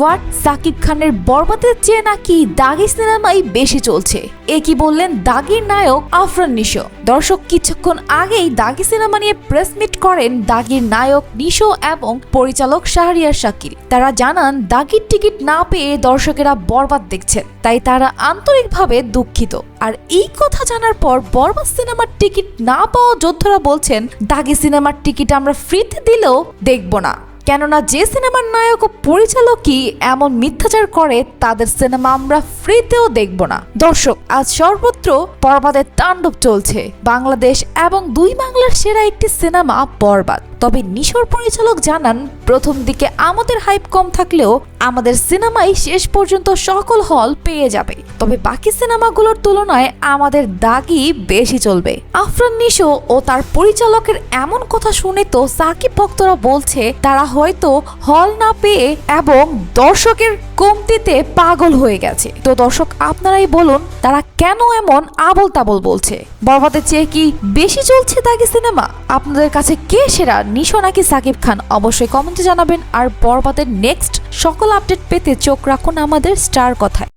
What Shakib খানের বরবাদের চেয়ে নাকি দাগি সিনেমাই বেশি চলছে। এ কি বললেন দাগির নায়ক আফরান নিশো? দর্শক কিছুক্ষণ আগেই দাগি সিনেমা নিয়ে প্রেস মিট করেন দাগির নায়ক নিশো এবং পরিচালক শাহরিয়ার শাকিল। তারা জানান, দাগির টিকিট না পেয়ে দর্শকেরা বরবাদ দেখছেন, তাই তারা আন্তরিকভাবে দুঃখিত। আর এই কথা জানার পর বরবাদ সিনেমার টিকিট না পাওয়া যোদ্ধারা বলছেন দাগি সিনেমার টিকিট আমরা ফ্রিতে দিলেও দেখব না। কেননা যে সিনেমার নায়ক ও পরিচালকই এমন মিথ্যাচার করে, তাদের সিনেমা আমরা ফ্রিতেও দেখব না। দর্শক, আজ সর্বত্র বরবাদের তাণ্ডব চলছে। বাংলাদেশ এবং দুই বাংলার সেরা একটি সিনেমা বরবাদ তবে নিশোর পরিচালক জানান, প্রথম দিকে আমাদের হাইপ কম থাকলেও আমাদের সিনেমাই শেষ পর্যন্ত সকল হল পেয়ে যাবে। তবে বাকি সিনেমাগুলোর তুলনায় আমাদের দাগই বেশি চলবে। আফরান, নিশো ও তার পরিচালকের এমন কথা শুনে তো সাকিব ভক্তরা বলছে, তারা হয়তো হল না পেয়ে এবং দর্শকের কমতিতে পাগল হয়ে গেছে। তো দর্শক, আপনারাই বলুন, তারা কেন এমন আবল তাবল বলছে? বরবাদের চেয়ে কি বেশি চলছে তাকে সিনেমা? আপনাদের কাছে কে সেরা, নিশো নাকি সাকিব খান? অবশ্যই কমেন্টে জানাবেন। আর বরবাদের নেক্সট সকল আপডেট পেতে চোখ রাখুন আমাদের স্টার কথায়।